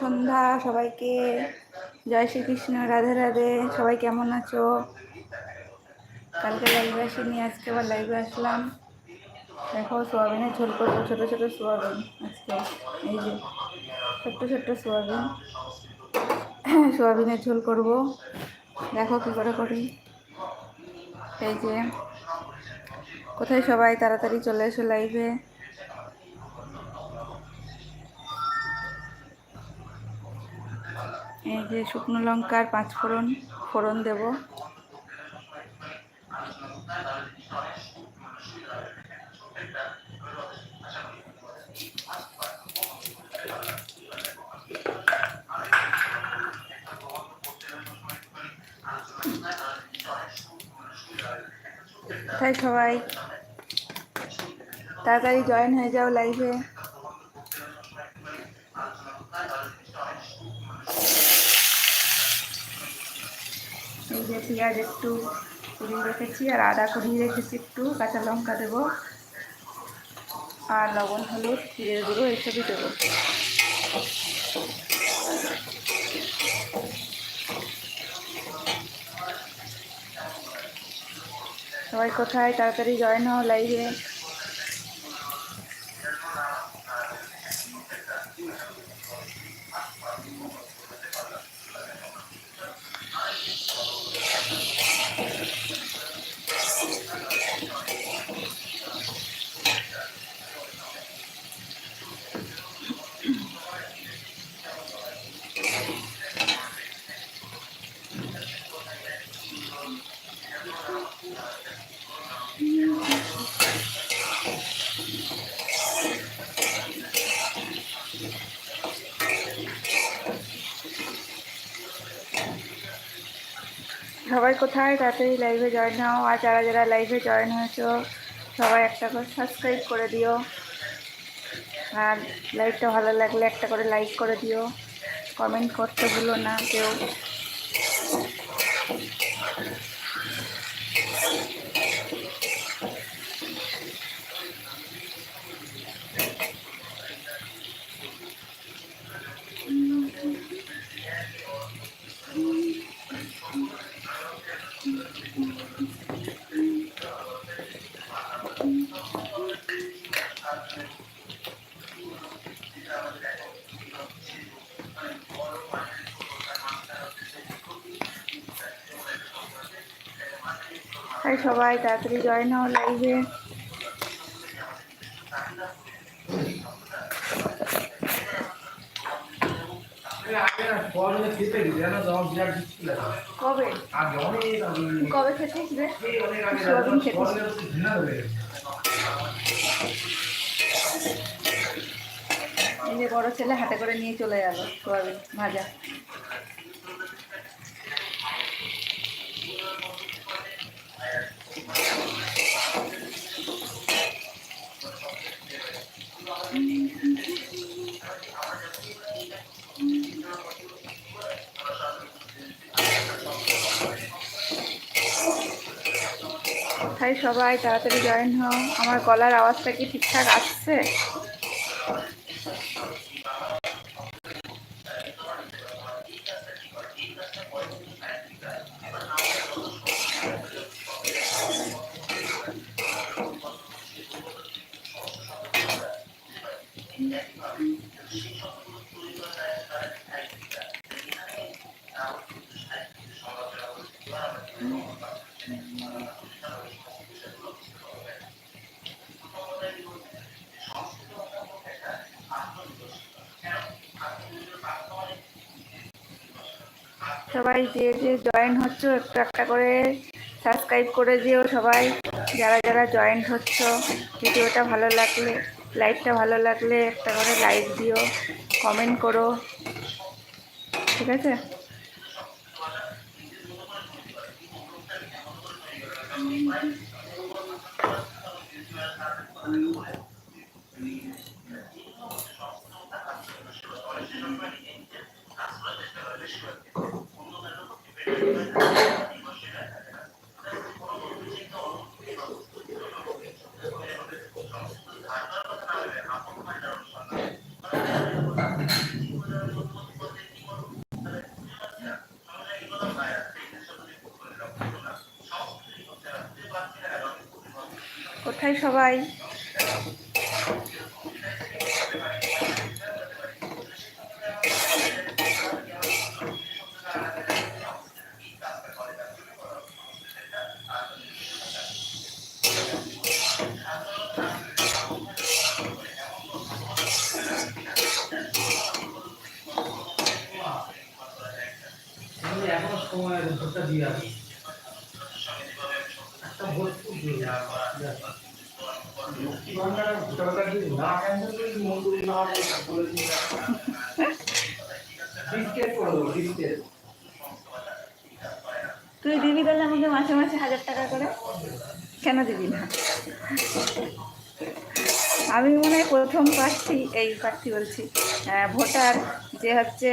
সন্ধ্যা, সবাইকে জয় শ্রীকৃষ্ণ, রাধে রাধে। সবাই কেমন আছো? কালকে লাইভে আসিনি, আজকে আবার লাইভে আসলাম। দেখো, সোয়াবিনের ঝোল করব, ছোটো ছোটো সোয়াবিন আজকে। এই যে, ছোট্ট ছোট্ট সোয়াবিন। সোয়াবিনের ঝোল করব। দেখো কী করে করি। এই যে, কোথায় সবাই? তাড়াতাড়ি চলে এসো লাইভে এই যে শুকনো লঙ্কার পাঁচ ফোড়ন ফোড়ন দেব। তাই সবাই, তাড়াতাড়ি জয়েন হয়ে যাও লাইভে এই যে পেঁয়াজ একটু কুড়ি রেখেছি, আর আদা কুড়িয়ে রেখেছি একটু, কাঁচা লঙ্কা দেবো, আর লবণ, হলুদ, জিরে গুঁড়ো এইসবই দেবো। সবাই কোথায়? তাড়াতাড়ি জয়েন হও লাইভে সবাই তাড়াতাড়ি লাইভে জয়েন হও। আর যারা যারা লাইভে জয়েন হয়েছো, সবাই একটা করে সাবস্ক্রাইব করে দিও। আর লাইভটা ভালো লাগলে একটা করে লাইক করে দিও। কমেন্ট করতে ভুলো না কেউ তাই সবাই তাড়াতাড়ি জয়েন হও লাইভে কবে? কবে রে সোয়াবিন খেতেছিস এই যে বড় ছেলে হাতে করে নিয়ে চলে গেল সোয়াবিন ভাজা। তাই সবাই? তাড়াতাড়ি জয়েন হও। আমার গলার আওয়াজটা কি ঠিকঠাক আসছে? সবাই যে যে জয়েন হচ্ছ, একটু একটা করে সাবস্ক্রাইব করে দিও সবাই যারা যারা জয়েন হচ্ছ, ভিডিওটা ভালো লাগলে লাইকটা ভালো লাগলে একটা করে লাইক দিও কমেন্ট করো ঠিক আছে সবাই আমি এখনও সময় আছে ভোটটা দিয়ে আসি একটা ভোট খুব দিয়ে লক্ষ্মী ভান্ডার ভোটার কার্ড দিয়ে না ক্যান্সেল করে মন্দির না বলে দিন ডিসকেট করে দেবো ডিসকেট তুই দিবি তাহলে আমাকে মাসে মাসে হাজার টাকা করে কেন দিবি না? আমি মনে হয় প্রথম প্রার্থী, এই প্রার্থী বলছি। ভোটার যে হচ্ছে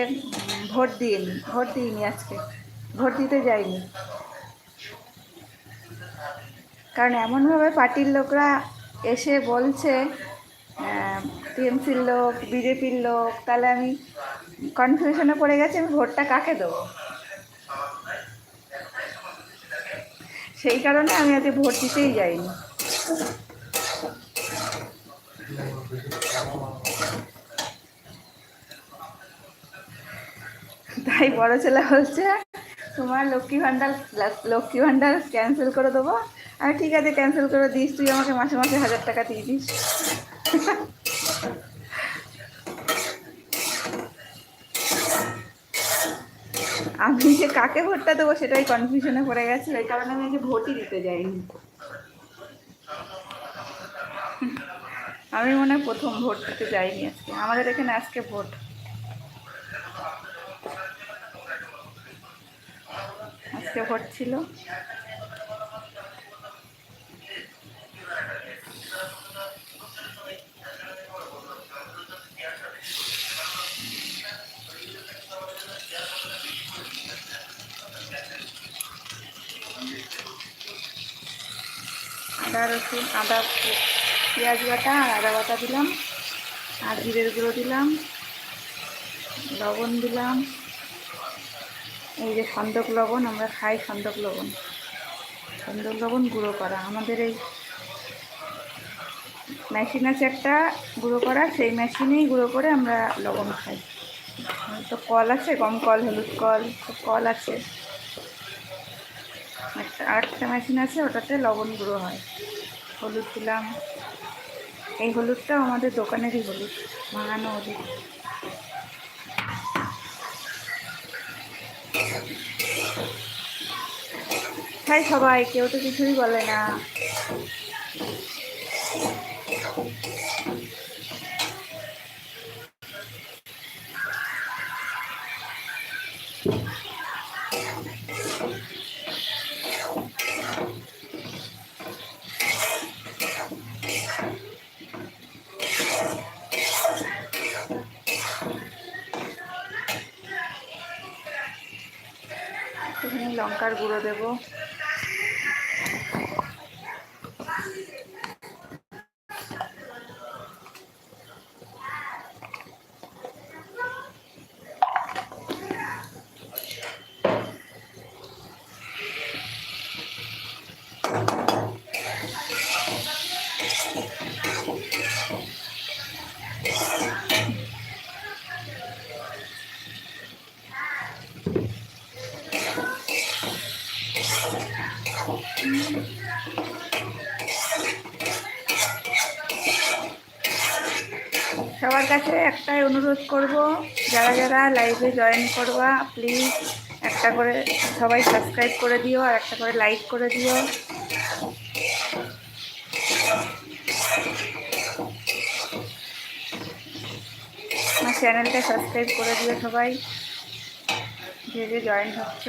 ভোট দিইনি ভোট দিইনি আজকে। ভোট দিতে যাইনি। কারণ এমনভাবে পার্টির লোকরা এসে বলছে টিএমসির লোক, বিজেপির লোক, তাহলে আমি কনফিউশনে পড়ে গেছি, আমি ভোটটা কাকে দেবো? সেই কারণে আমি আজকে ভোট দিতেই যাইনি। তাই বড় ছেলে বলছে, তোমার লক্ষ্মী ভাণ্ডার, লক্ষ্মী ভান্ডার ক্যান্সেল করে দেবো। আর ঠিক আছে ক্যান্সেল করে দিস, তুই আমাকে মাসে মাসে হাজার টাকা দিয়ে দিস। আমি যে কাকে ভোটটা দেবো সেটাই কনফিউশনে পড়ে গেছে ওই কারণে আমি যে ভোটই দিতে যাইনি। আমি মনে হয় প্রথম ভোট দিতে যাইনি আজকে। আমাদের এখানে আজকে ভোট। আজকে ভোট ছিল। আদা, রসুন, আদা, পেঁয়াজ বাটা আর আদা বাটা দিলাম, আর জিরের গুঁড়ো দিলাম, লবণ দিলাম। এই যে সন্দক লবণ, আমরা খাই সন্দক লবণ। সন্দক লবণ গুঁড়ো করা। আমাদের এই মেশিন আছে একটা গুঁড়ো করা, সেই মেশিনেই গুঁড়ো করে আমরা লবণ খাই। তো কল আছে? গম কল, হলুদ কল, সব কল আছে। একটা আরেকটা মেশিন আছে, ওটাতে লবণ গুঁড়ো হয়। হলুদ দিলাম। এই হলুদটাও আমাদের দোকানেরই হলুদ, ভাঙানো হলুদ। তাই সবাই, কেউ তো কিছুই বলে না এখানে লঙ্কার গুঁড়ো দেবো। সবার কাছে একটাই অনুরোধ করব, যারা যারা লাইভে জয়েন করবা প্লিজ একটা করে সবাই সাবস্ক্রাইব করে দিও আর একটা করে লাইক করে দিও। আমার চ্যানেলটা সাবস্ক্রাইব করে দিও সবাই, যে যে জয়েন হচ্ছ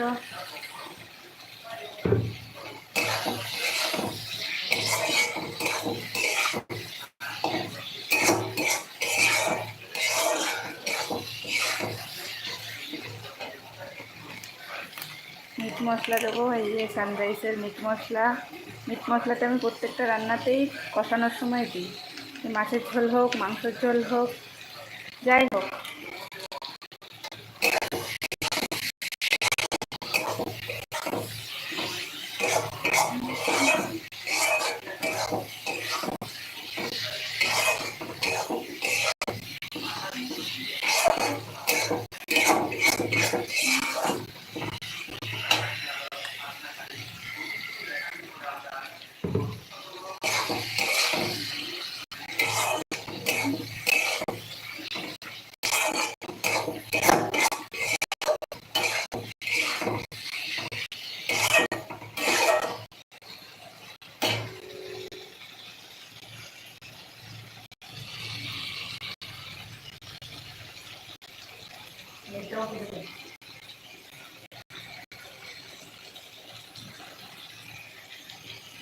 মিট মশলা দেবো, এই যে সানরাইসের মিট মশলা। মিট মশলাটা আমি প্রত্যেকটা রান্নাতেই কষানোর সময় দিই। মাছের ঝোল হোক, মাংসের ঝোল হোক, যাই হোক।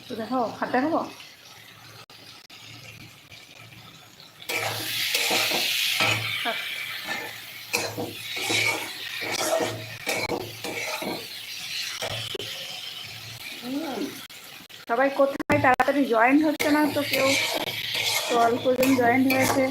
তো দেখো সবাই কোথায়? তাড়াতাড়ি জয়েন্ট হচ্ছে না তো কেউ? তো অল্প জয়েন্ট হয়েছে।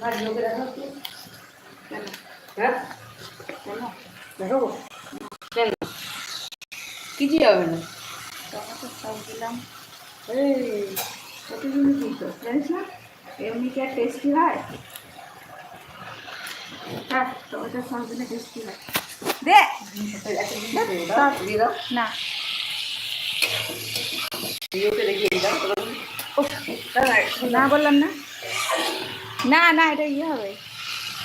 লোকে দেখাও তো হ্যাঁ কেন কেন কিছু হবে না টমেটো সস দিলাম এই কত জিনিস দিত জানিস না এমনি কি আর টেস্টি হয় হ্যাঁ টমেটো সস দিলে টেস্টি হয় দে একটা না না বললাম না না না এটা ইয়ে হবে।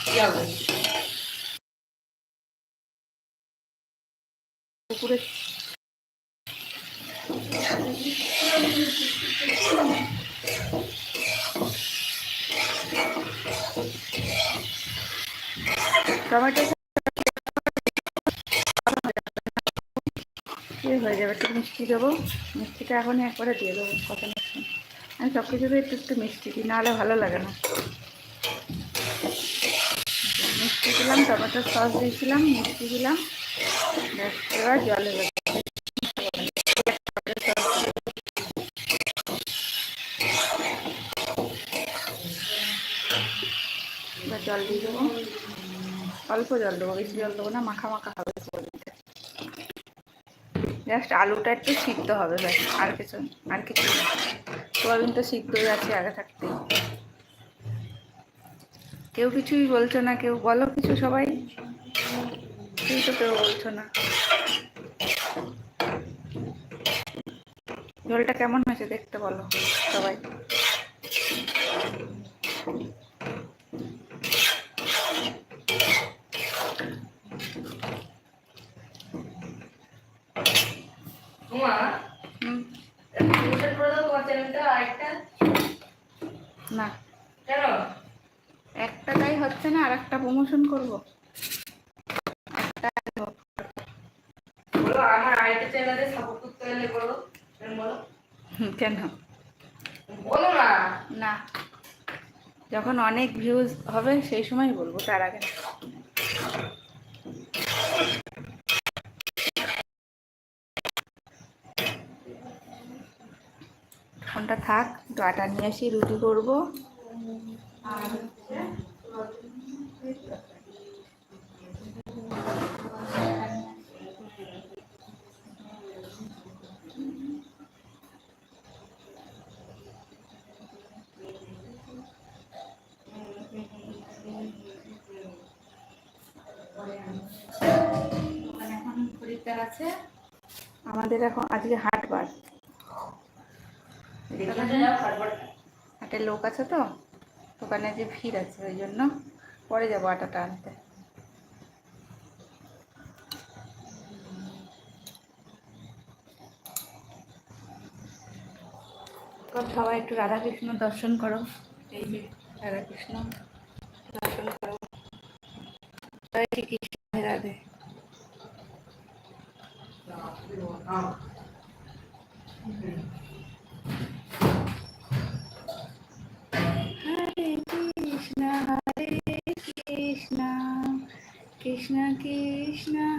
কি পুকুরে টমেটো হয়ে যাবে একটু মিষ্টি দেবো। মিষ্টিটা এখনই একবারে দিয়ে দেবো কথা না শুনে। আমি সব কিছুতে একটু একটু মিষ্টি দিই নাহলে ভালো লাগে না। দিলাম টমেটো সস দিয়েছিলাম, মিষ্টি দিলাম। এবার জলে জল দিয়ে দেবো। অল্প জল দেবো, বেশি জল দেবো না, মাখা মাখা হবে জাস্ট আলুটা একটু সিদ্ধ হবে, ব্যাস, আর কিছু আর কিছু না। সোয়াবিন তো হয়ে আছে, আগে থাকতেই। কেউ কিছুই বলছো না, কেউ বলো কিছু সবাই। কেউ তো কেউ বলছো না। ঝোলটা কেমন হয়েছে দেখতে বলো সবাই তোমা হুম প্রমোশন করে দাও তোমার চ্যানেলটা আরেকটা না কেন একটাটাই হচ্ছে না আর একটা প্রমোশন করব? একটা হোক। বলো আমার আরেকটা চ্যানেলে সাপোর্ট করতে গেলে বলো কেন বলো। কেন? বলো না। না। যখন অনেক ভিউজ হবে সেই সময় বলব তার আগে ফোনটা থাক একটু আটা নিয়ে আসি রুটি করব। আর আছে। আমাদের এখন আজকে হাট বার। এখানে যাও খাটবার হাটের লোক আছে তো দোকানে যে ভিড় আছে ওই জন্য পরে যাব আটাটা আনতে। সবাই একটু রাধাকৃষ্ণ দর্শন করো। এই যে রাধাকৃষ্ণ দর্শন করো। জয় শ্রীকৃষ্ণ রাধে? হরে কৃষ্ণ হরে কৃষ্ণ কৃষ্ণ কৃষ্ণ হরে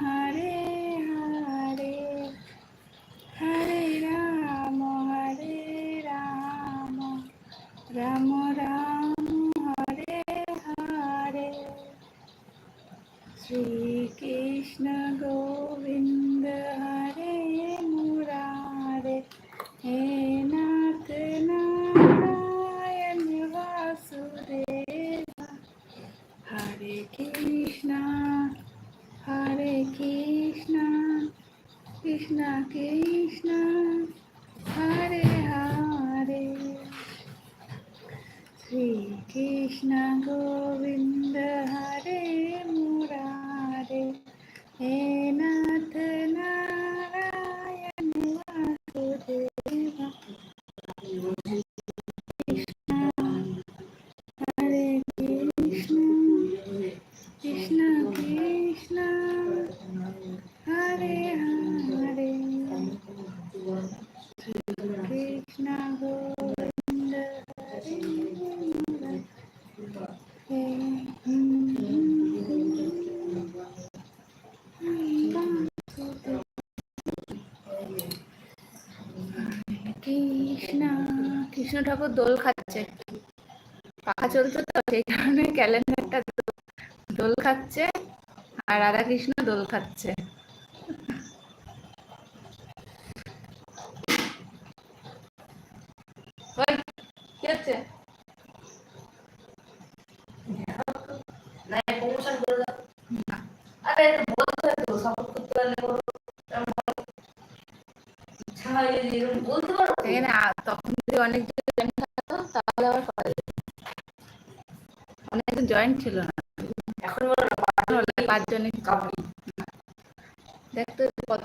কৃষ্ণ ঠাকুর দোল খাচ্ছে। পাখা চলছে তো, সেই কারণে ক্যালেন্ডারটা দোল খাচ্ছে আর রাধা কৃষ্ণ দোল খাচ্ছে ওই, কি হচ্ছে না প্রমোশন করে দাও আরে বলতে তো সাপোর্ট করতে পারলে করো তেমন বলো। ছাড়া এই যে এরকম বলতে পারো এখানে আ- তখন যদি অনেক জয়েন্ট থাকতো তাহলে আবার করা যাবে। অনেকজন জয়েন্ট ছিল না। এখন পারো। পাঁচজনই কাবলি কত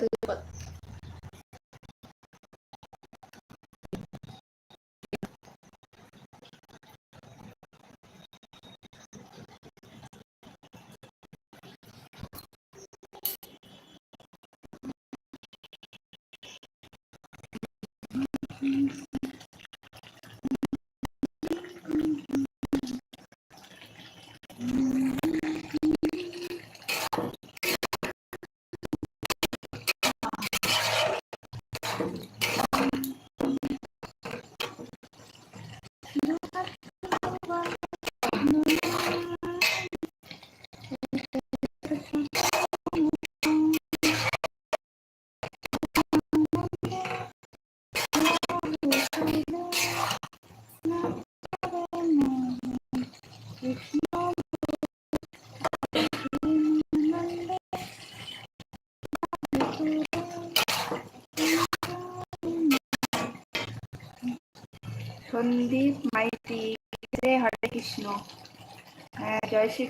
সন্দীপ মাইতি জয় হরে কৃষ্ণ। হ্যাঁ জয় শ্রী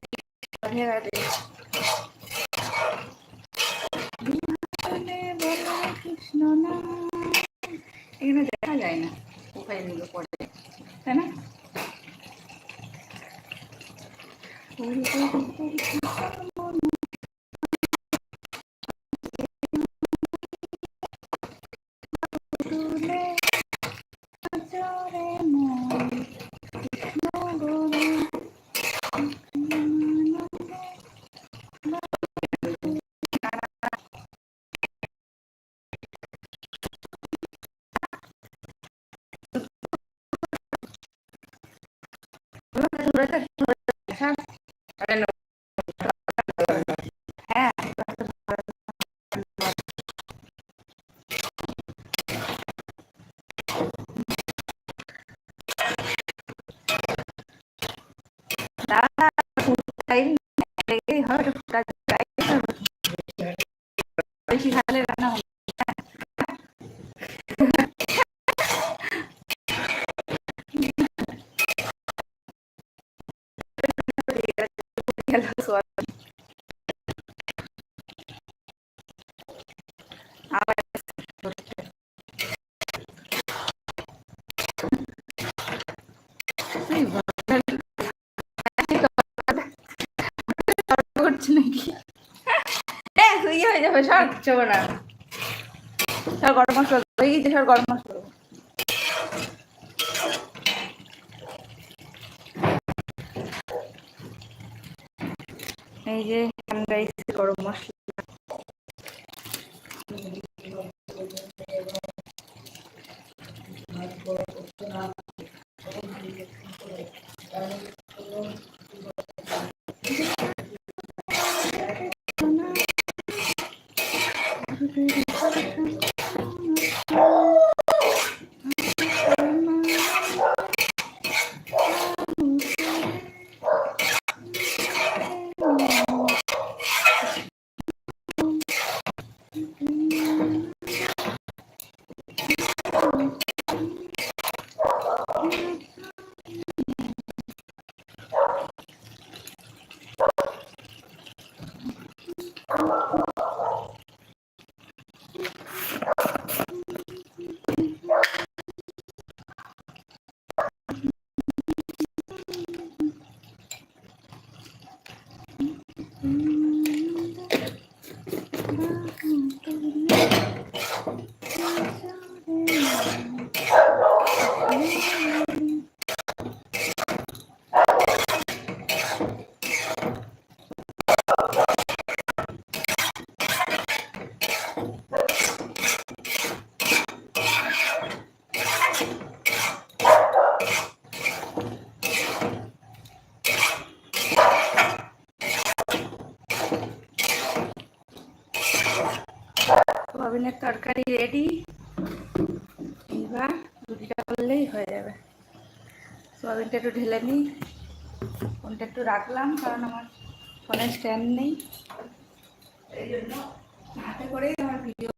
কৃষ্ণ নাম। এখানে দেখা যায় না প্রোফাইলগুলো পড়ে, তাই না? nosotros nos dejan हर ইয়ে হয়ে যাবে সর না সর, গরম মশলা। হয়ে গেছে, সর, গরম মশলা। এই যে সানরাইস গরম মশলা রেডি এবার রুটিটা করলেই হয়ে যাবে। সোয়াবিনটা একটু ঢেলে নিই। ফোনটা একটু রাখলাম, কারণ আমার ফোনের স্ট্যান্ড নেই। এই জন্য হাতে করেই আমার ভিডিও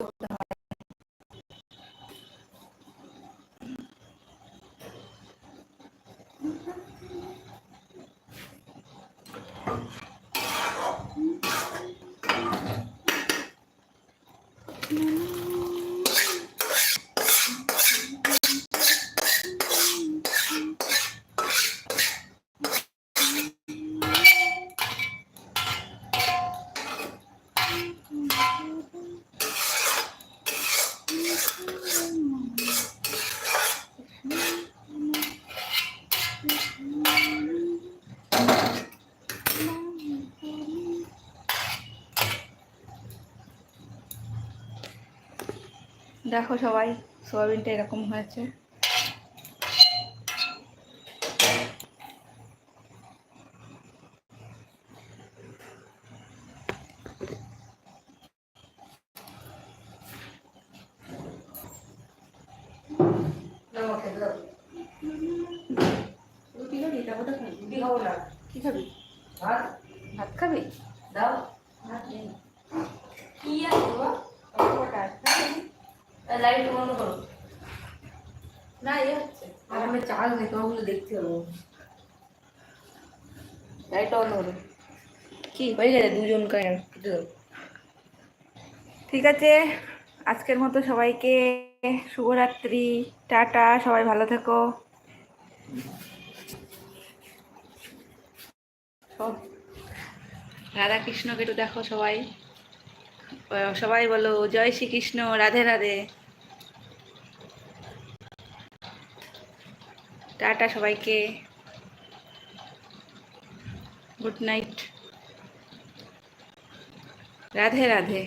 দেখো সবাই সোয়াবিনটা এরকম হয়েছে নাও খেতে দাও রুটি খাবি তারপর তো খাবি রুটি খাব না কি খাবি ভাত ভাত খাবি দাও ভাত নেই কি আছে বাবা লাইট বন্ধ করো না ইয়ে আমি চাল নেই তোমাগুলো দেখতে হবে। কি? হয়ে গেছে দুজন ঠিক আছে আজকের মতো সবাইকে শুভরাত্রি টাটা সবাই ভালো থেকো। রাধা কৃষ্ণকে একটু দেখো সবাই। সবাই বলো জয় শ্রীকৃষ্ণ রাধে রাধে। টাটা সবাইকে। Good night Radhe Radhe.